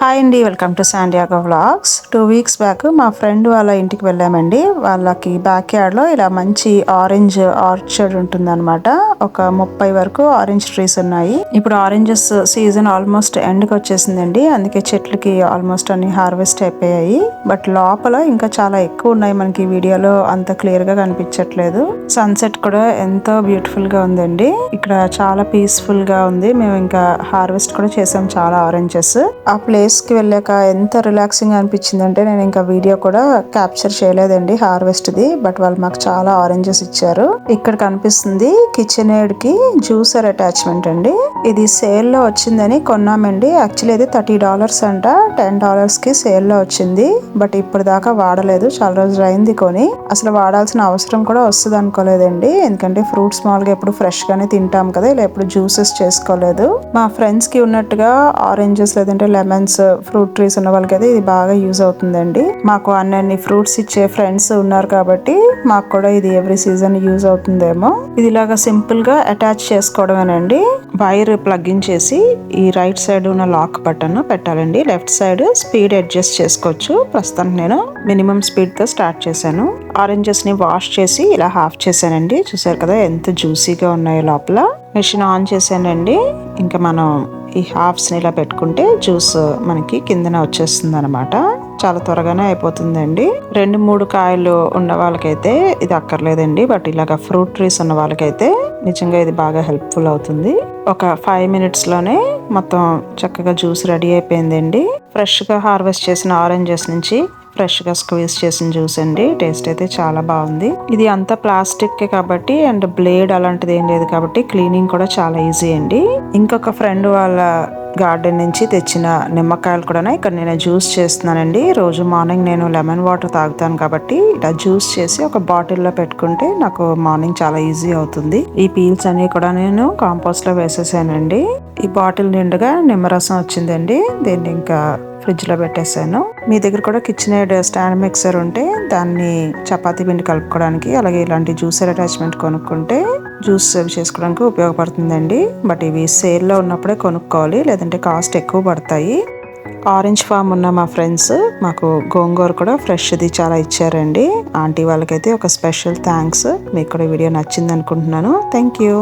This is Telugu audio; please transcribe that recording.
హాయ్ అండి welcome to San Diego vlogs two weeks back మా ఫ్రెండ్ వాళ్ళ ఇంటికి వెళ్ళామండి. వాళ్ళకి బ్యాక్ యార్డ్లో ఇలా మంచి ఆరెంజ్ ఆర్చర్డ్ ఉంటుందన్నమాట. ఒక ముప్పై వరకు ఆరెంజ్ ట్రీస్ ఉన్నాయి. ఇప్పుడు ఆరెంజెస్ సీజన్ ఆల్మోస్ట్ ఎండ్కి వచ్చేసిందండి. అందుకే చెట్లకి ఆల్మోస్ట్ అన్ని హార్వెస్ట్ అయిపోయాయి. బట్ లోపల ఇంకా చాలా ఎక్కువ ఉన్నాయి మనకి వీడియోలో. అంత క్లియర్గా కనిపించట్లేదు. సన్సెట్ కూడా ఎంతో బ్యూటిఫుల్గా ఉందండి. ఇక్కడ చాలా పీస్ఫుల్గా ఉంది. మేము ఇంకా హార్వెస్ట్ కూడా చేసాం చాలా ఆరెంజెస్ ఆ ప్లేస్ ప్లేస్కి వెళ్ళాక ఎంత రిలాక్సింగ్ అనిపించింది అంటే నేను ఇంకా వీడియో కూడా క్యాప్చర్ చేయలేదండి హార్వెస్ట్ ది బట్ వాళ్ళు మాకు చాలా ఆరెంజెస్ ఇచ్చారు. ఇక్కడ కనిపిస్తుంది కిచెన్ ఎయిడ్కి జ్యూసర్ అటాచ్మెంట్ అండి. ఇది సేల్లో వచ్చిందని కొన్నామండి. యాక్చువల్లీ ఇది థర్టీ డాలర్స్ అంట టెన్ డాలర్స్కి సేల్లో వచ్చింది. బట్ ఇప్పుడు దాకా వాడలేదు చాలా రోజులు అయింది కొని. అసలు వాడాల్సిన అవసరం కూడా వస్తుంది అనుకోలేదండి. ఎందుకంటే ఫ్రూట్స్ మామూలుగా ఎప్పుడు ఫ్రెష్ గానే తింటాం కదా ఇలా ఎప్పుడు జ్యూసెస్ చేసుకోలేదు. మా ఫ్రెండ్స్కి ఉన్నట్టుగా ఆరెంజెస్ లేదంటే లెమన్స్ ఫ్రూట్ ట్రీస్ ఉన్న వాళ్ళకి అయితే ఇది బాగా యూజ్ అవుతుందండి. మాకు అన్ని ఫ్రూట్స్ ఇచ్చే ఫ్రెండ్స్ ఉన్నారు కాబట్టి మాకు కూడా ఇది ఎవ్రీ సీజన్ యూజ్ అవుతుందేమో. ఇది ఇలాగా సింపుల్గా అటాచ్ చేసుకోవడమేనండి. వైర్ ప్లగ్ ఇన్ చేసి ఈ రైట్ సైడ్ ఉన్న లాక్ బటన్ పెట్టాలండి. లెఫ్ట్ సైడ్ స్పీడ్ అడ్జస్ట్ చేసుకోవచ్చు. ప్రస్తుతానికి నేను మినిమం స్పీడ్తో స్టార్ట్ చేశాను. ఆరెంజెస్ని వాష్ చేసి ఇలా హాఫ్ చేశానండి. చూసారు కదా ఎంత జ్యూసీగా ఉన్నాయో లోపల. మెషిన్ ఆన్ చేశానండి. ఇంకా మనం ఈ హాఫ్స్ని ఇలా పెట్టుకుంటే జ్యూస్ మనకి కిందన వచ్చేస్తుంది అనమాట చాలా త్వరగానే అయిపోతుందండి. రెండు మూడు కాయలు ఉన్న వాళ్ళకైతే ఇది అక్కర్లేదండి. బట్ ఇలాగ ఫ్రూట్ ట్రీస్ ఉన్న వాళ్ళకైతే నిజంగా ఇది బాగా హెల్ప్ఫుల్ అవుతుంది. ఒక ఫైవ్ మినిట్స్లోనే మొత్తం చక్కగా జ్యూస్ రెడీ అయిపోయిందండి. ఫ్రెష్గా హార్వెస్ట్ చేసిన ఆరెంజెస్ నుంచి ఫ్రెష్గా స్క్వీజ్ చేసిన జ్యూస్ అండి. టేస్ట్ అయితే చాలా బాగుంది. ఇది అంతా ప్లాస్టిక్ కాబట్టి అండ్ బ్లేడ్ అలాంటిది ఏం లేదు కాబట్టి క్లీనింగ్ కూడా చాలా ఈజీ అండి. ఇంకొక ఫ్రెండ్ వాళ్ళ గార్డెన్ నుంచి తెచ్చిన నిమ్మకాయలు కూడా ఇక్కడ నేను జ్యూస్ చేస్తున్నానండి. రోజు మార్నింగ్ నేను లెమన్ వాటర్ తాగుతాను కాబట్టి ఇలా జ్యూస్ చేసి ఒక బాటిల్లో పెట్టుకుంటే నాకు మార్నింగ్ చాలా ఈజీ అవుతుంది. ఈ పీల్స్ అన్ని కూడా నేను కాంపోస్ట్లో వేసేసానండి. ఈ బాటిల్ నిండుగా నిమ్మరసం వచ్చిందండి. దీన్ని ఇంకా ఫ్రిడ్జ్లో పెట్టేసాను పెట్టేశాను. మీ దగ్గర కూడా కిచెన్ ఎయిడ్ స్టాండ్ మిక్సర్ ఉంటే దాన్ని చపాతీ పిండి కలుపుకోవడానికి అలాగే ఇలాంటి జ్యూసర్ అటాచ్మెంట్ కొనుక్కుంటే జ్యూస్ సర్వ్ చేసుకోవడానికి ఉపయోగపడుతుందండి. బట్ ఇవి సేల్లో ఉన్నప్పుడే కొనుక్కోవాలి లేదంటే కాస్ట్ ఎక్కువ పడతాయి. ఆరెంజ్ ఫామ్ ఉన్న మా ఫ్రెండ్స్ మాకు గోంగూర కూడా ఫ్రెష్ది చాలా ఇచ్చారండి. ఆంటీ వాళ్ళకైతే ఒక స్పెషల్ థ్యాంక్స్. మీకు కూడా వీడియో నచ్చింది అనుకుంటున్నాను. Thank you.